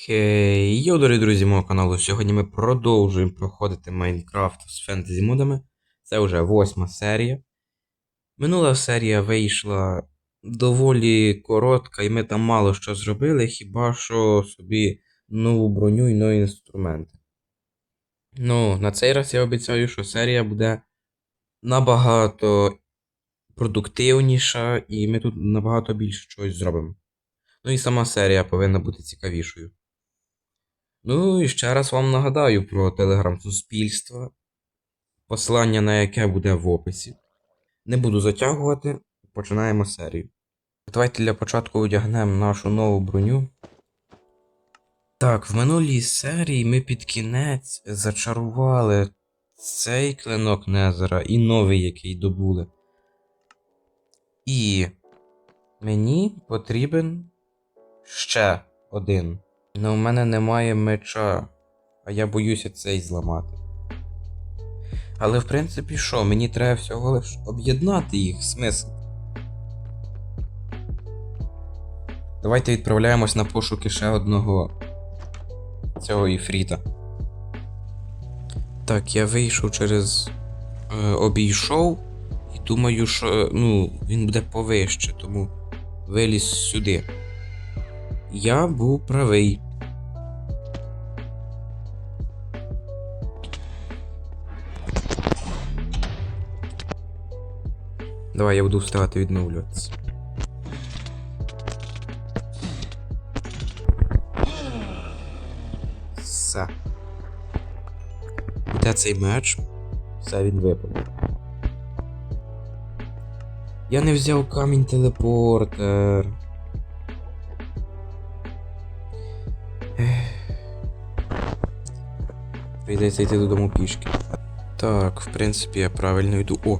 Хей, йоу, дорогі друзі мого каналу. Сьогодні ми продовжуємо проходити Майнкрафт з фентезі модами. Це вже восьма серія. Минула серія вийшла доволі коротка, і ми там мало що зробили, хіба що собі нову броню і нові інструменти. Ну, на цей раз я обіцяю, що серія буде набагато продуктивніша, і ми тут набагато більше чогось зробимо. Ну і сама серія повинна бути цікавішою. Ну і ще раз вам нагадаю про телеграм-суспільство, посилання на яке буде в описі. Не буду затягувати, починаємо серію. Давайте для початку одягнемо нашу нову броню. Так, в минулій серії ми під кінець зачарували цей клинок Незера і новий, який добули. І мені потрібен ще один. Ну, у мене немає меча, а я боюся цей зламати. Але в принципі що, мені треба всього лиш об'єднати їх, смисл. Давайте відправляємось на пошуки ще одного цього іфріта. Так, я вийшов через е, обійшов і думаю, що ну, він буде повище, тому виліз сюди. Я був правий. Давай я буду вставати відновлюватися. Все. Де цей меч? Все він випав. Я не взяв камінь телепортер. Прийдеться йти додому пішки. Так, в принципі, я правильно йду. О!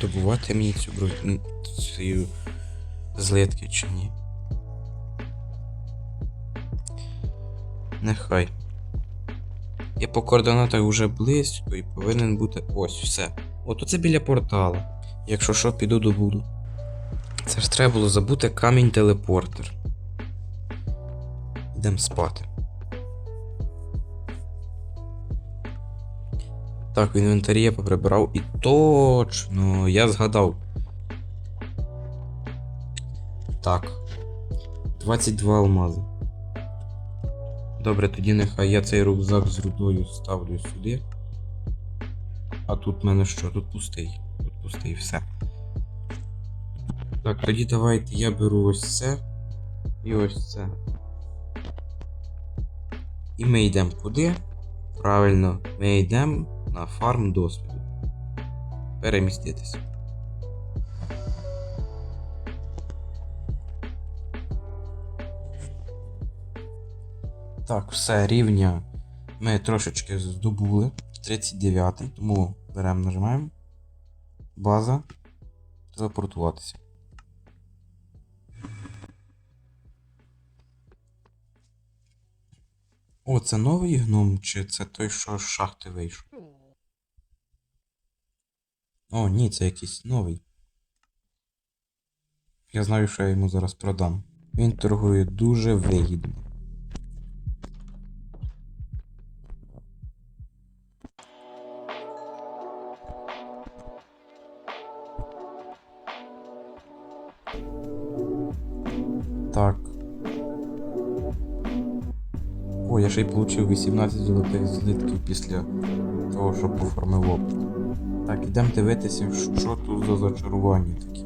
Добувати мені цю броню цю злитки чи ні? Нехай. Я по координатах вже близько і повинен бути ось все. От оце біля портала. Якщо що, піду добуду. Це ж треба було забути камінь телепортер. Йдемо спати. Так, в інвентарі я поприбирав і точно, я згадав. Так. 22 алмази. Добре, тоді нехай я цей рюкзак з рудою ставлю сюди. А тут в мене що? Тут пустий. Тут пустий, все. Так, тоді давайте я беру ось це. І ось це. І ми йдемо куди? Правильно, ми йдемо на фарм досвіду. Переміститися. Так, все, рівня ми трошечки здобули. 39, тому беремо, нажимаємо. База. Телепортуватися. О, це новий гном, чи це той, що з шахти вийшов? О, ні, це якийсь новий. Я знаю, що я йому зараз продам. Він торгує дуже вигідно. Так. О, я ще й получив 18 золотих злитків після того, що поформив опит. Так, ідемо дивитися, що тут за зачарування такі.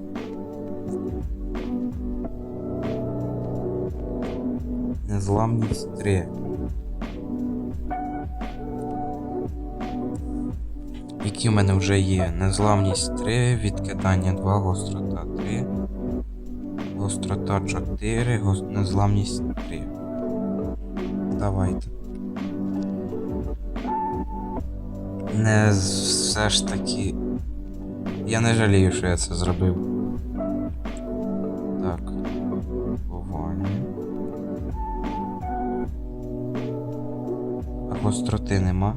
Незламність 3. Які в мене вже є? Незламність 3, відкидання 2, гострота 3, гострота 4, гос... незламність 3. Давайте. Не все ж таки. Я не жалію, що я це зробив. Так. Поволі. А гостроти нема.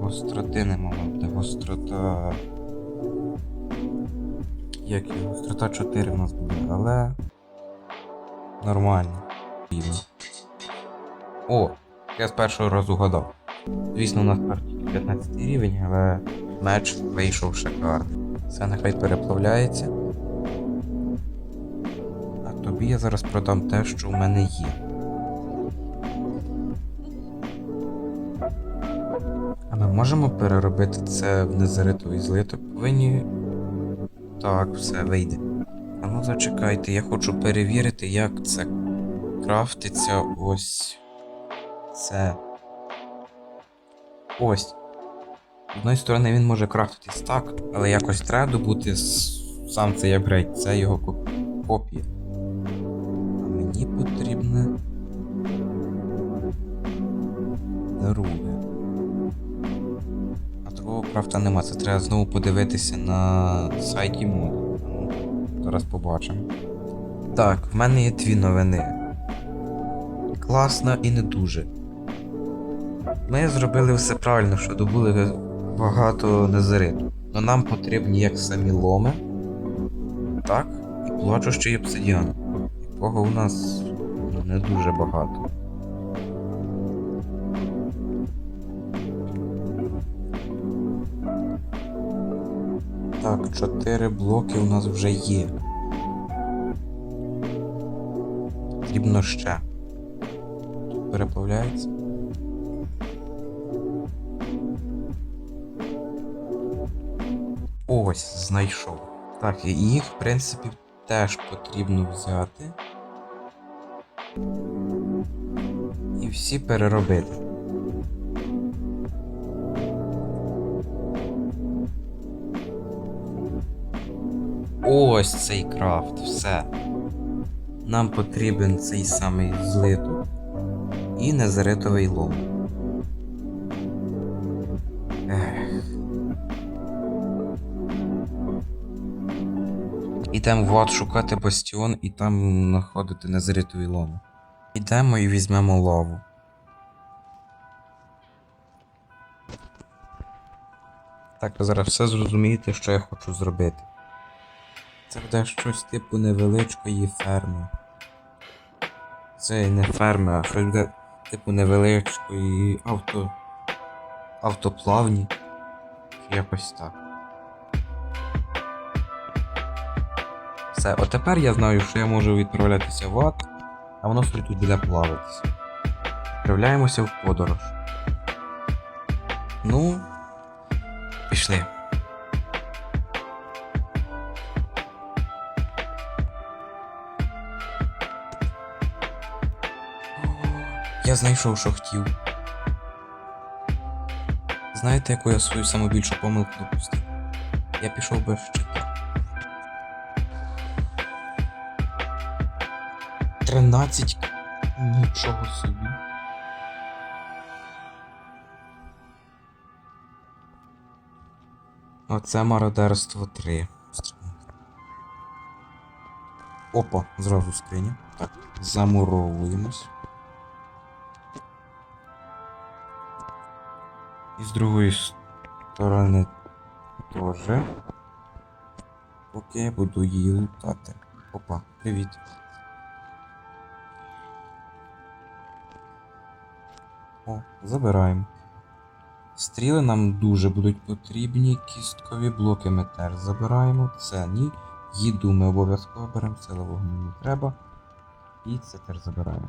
Гостроти нема, буде гострота. Як і гострота 4 в нас буде, але. Нормально. О, я з першого разу гадав. Звісно, у нас тільки 15 рівень, але меч вийшов шикарний. Все нехай переплавляється. А тобі я зараз продам те, що в мене є. А ми можемо переробити це в незаритовий злиток? Повинні. Так, все вийде. А ну зачекайте, я хочу перевірити, як це крафтиться ось це. Ось. З одної сторони він може крафтитись так, але якось треба добути сам цей апгрейд, це його копія. А мені потрібне. Друге. А другого крафта нема, це треба знову подивитися на сайті моду. Ну, Зараз побачимо. Так, в мене є дві новини. Класно і не дуже. Ми зробили все правильно, що добули багато незариту. Но нам потрібні як самі ломи, так, і плачущий обсидіан, якого у нас ну, не дуже багато. Так, чотири блоки у нас вже є. Потрібно ще. Переплавляється. Ось, знайшов. Так, і їх, в принципі, теж потрібно взяти. І всі переробити. Ось цей крафт, все. Нам потрібен цей самий злиток і незаритовий лом. Ідемо в ад шукати бастіон і там знаходити незаритовий лом. Ідемо і візьмемо лаву. Так, ви зараз все зрозумієте, що я хочу зробити. Це буде щось типу невеличкої ферми. Це не ферми, а щось буде типу невеличкої авто. автоплавні. Якось так. Все, от тепер я знаю, що я можу відправлятися в ад, а воно собі тут буде плаватися. Відправляємося в подорож. Ну, пішли. Я знайшов, що хотів. Знаєте, яку я свою саму більшу помилку допустив? Я пішов без щита. 13 нічого собі. Оце мародерство 3. Опа, зразу скриня. Так, замуровуємось. І з другої сторони теж. Я буду її лутати. Опа, привіт. О, забираємо. Стріли нам дуже будуть потрібні. Кісткові блоки ми теж забираємо. Це ні. Їду ми обов'язково беремо, сила вогню не треба. І це теж забираємо.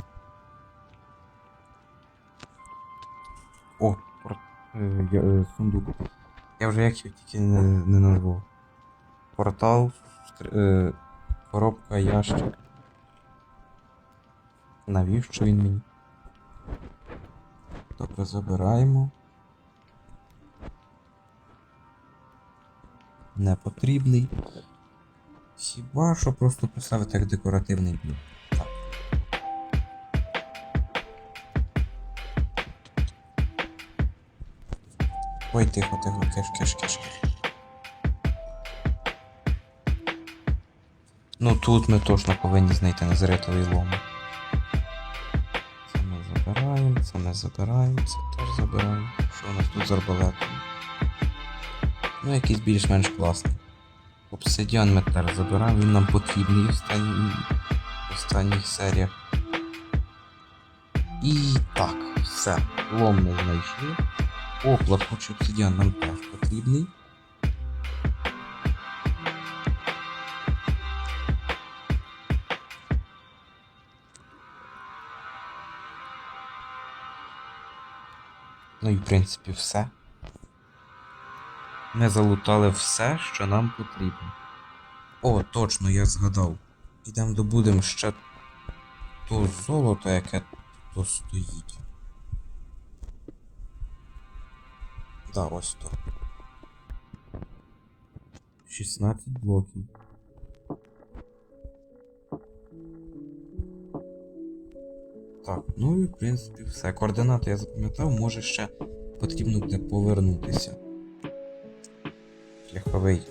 О, пор- е, я- е, сундук. Я вже як його тільки не, не назвав. Портал, е, коробка, ящик. Навіщо він мені? Добре, забираємо. Не потрібний. Хіба що просто поставити як декоративний блок. Так. Ой, тихо, тихо, киш, киш, киш. Ну тут ми точно повинні знайти незаритовий лом. Це ми забираємо, це теж забираємо. Що у нас тут з арбалетом? Ну, якийсь більш-менш класний. Обсидіан ми теж забираємо, він нам потрібний в останніх серіях. І так, все. Лом ми знайшли. О, плакучий обсидіан нам теж потрібний. Ну і в принципі все. Ми залутали все, що нам потрібно. О, точно, я згадав. Ідемо добудемо ще то золото, яке тут стоїть. Да, ось то. 16 блоків. Так, ну і в принципі все. Координати я запам'ятав, може ще потрібно буде повернутися. Шляховий.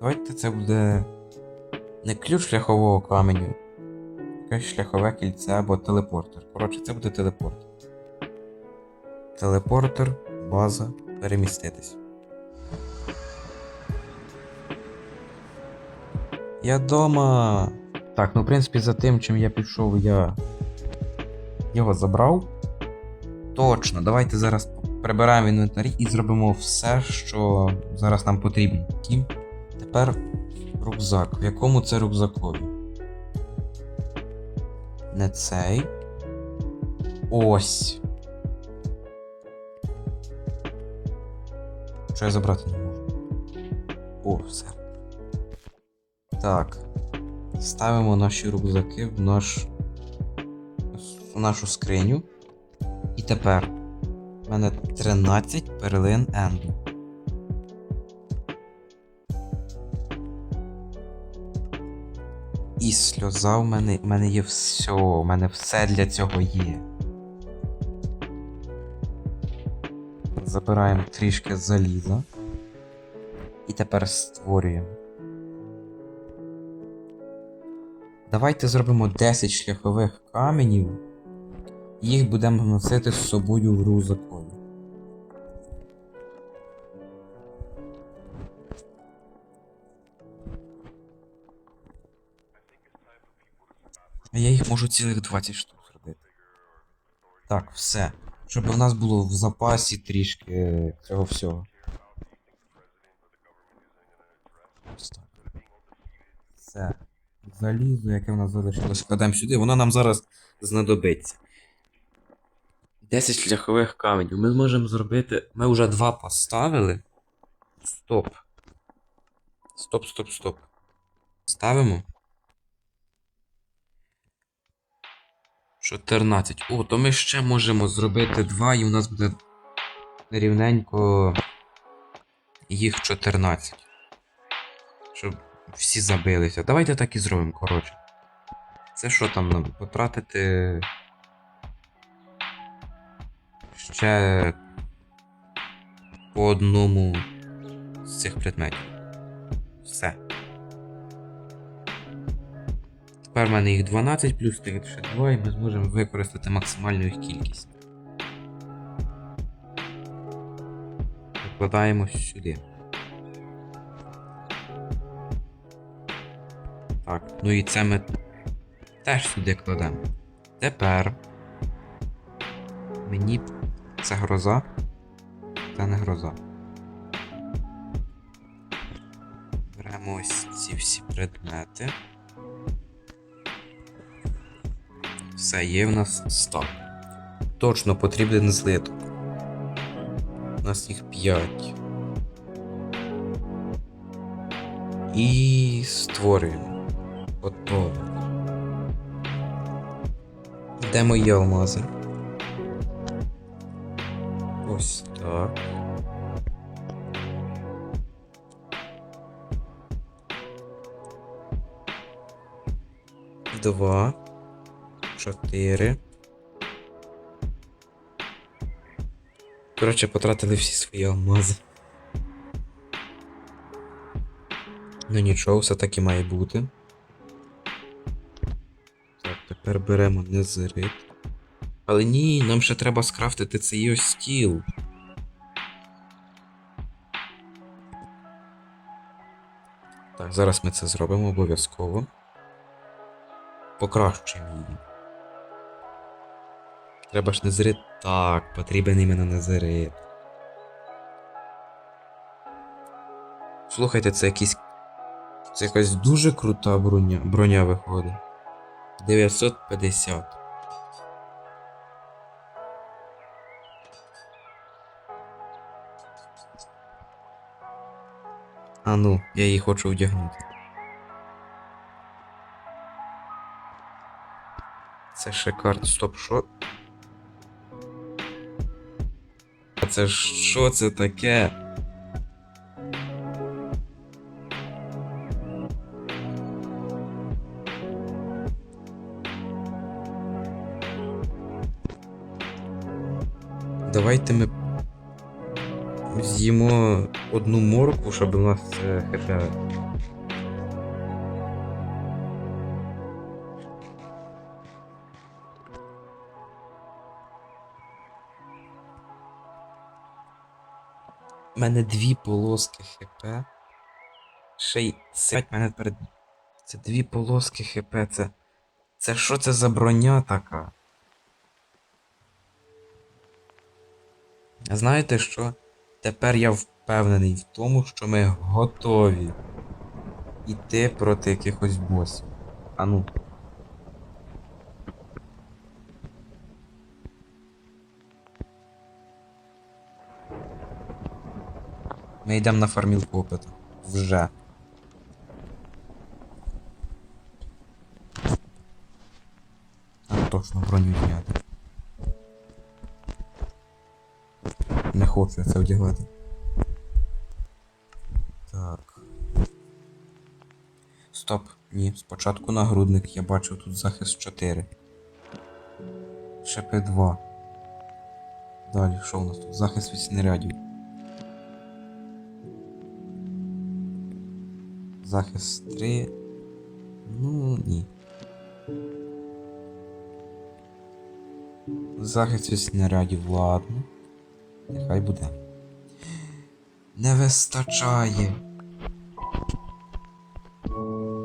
Давайте це буде не ключ шляхового каменю, якесь шляхове кільце або телепортер. Коротше, це буде телепортер. Телепортер, база, переміститись. Я дома. Так, ну в принципі за тим, чим я пішов, я його забрав. Точно, давайте зараз прибираємо інвентарі і зробимо все, що зараз нам потрібно. Тім. Тепер рюкзак. В якому це рюкзакові? Не цей. Ось. Що я забрати не можу? О, все. Так. Ставимо наші рюкзаки в наш. в нашу скриню. І тепер. У мене 13 перлин енду. І сльоза в мене. В мене є все. У мене все для цього є. Забираємо трішки заліза. І тепер створюємо. Давайте зробимо 10 шляхових каменів. Їх будемо носити з собою в рюкзакові. А я їх можу цілих 20 штук зробити. Так, все. Щоб у нас було в запасі трішки цього всього. Все. Залізо, яке в нас залишилось, кладемо сюди, воно нам зараз знадобиться. 10 шляхових каменів. Ми зможемо зробити. Ми вже два поставили. Стоп. Стоп, стоп, стоп. Ставимо. 14. О, то ми ще можемо зробити 2 і у нас буде рівненько їх 14. Щоб всі забилися. Давайте так і зробимо, коротше. Це що там нам? Потратити. Ще по одному з цих предметів. Все. Тепер в мене їх 12 плюс тих ще 2, і ми зможемо використати максимальну їх кількість. Викладаємо сюди. Так, ну і це ми теж сюди кладемо. Тепер мені це гроза. Це не гроза. Беремо ось ці всі предмети. Все, є в нас 100. Точно потрібен злиток. У нас їх 5. І створюємо. Готово. Де мої алмази? Ось так. Два. Чотири. Коротше, потратили всі свої алмази. Ну нічого, все так і має бути. Тепер беремо незерит. Але ні, нам ще треба скрафтити цей ось стіл. Так, зараз ми це зробимо обов'язково. Покращуємо її. Треба ж незрит. Так, потрібен іменно незрит. Слухайте, це якийсь. Це якась дуже крута броня, броня виходить. 950. А ну, я її хочу вдягнути. Це шикарно. Стоп, що? А це що це таке? Давайте з'їмо одну морку, щоб у нас це хп. У мене дві полоски хп. Ще й сядь мене перед. Це дві полоски хп. Це. Це що це за броня така? Знаєте що? Тепер я впевнений в тому, що ми готові йти проти якихось босів. А ну. Ми йдемо на фармілку опиту. Вже. А точно броню зняти. Хочу це одягати. Так. Стоп. Ні, спочатку нагрудник, я бачив тут захист 4. Шипи 2. Далі, що у нас тут? Захист від снарядів. Захист 3. Ну, ні. Захист від снарядів, ладно. Нехай буде. Не вистачає.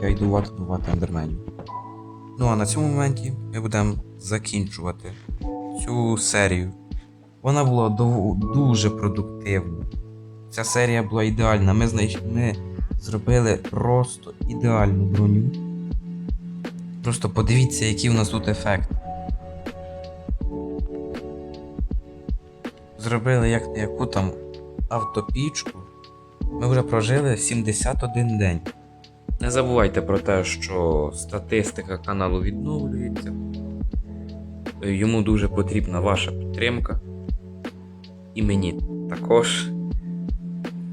Я йду вати добувати ендерменів. Ну а на цьому моменті ми будемо закінчувати цю серію. Вона була дуже продуктивна. Ця серія була ідеальна. Ми, знайшли, ми зробили просто ідеальну броню. Просто подивіться, який у нас тут ефект. Зробили як не яку там автопічку. Ми вже прожили 71 день. Не забувайте про те, що статистика каналу відновлюється. Йому дуже потрібна ваша підтримка. І мені також.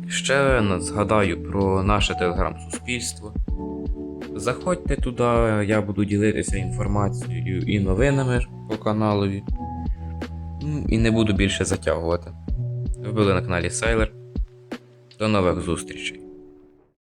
Ще згадаю про наше телеграм-суспільство. Заходьте туди, я буду ділитися інформацією і новинами по каналові. І не буду більше затягувати. Ви були на каналі Сайлер. До нових зустрічей.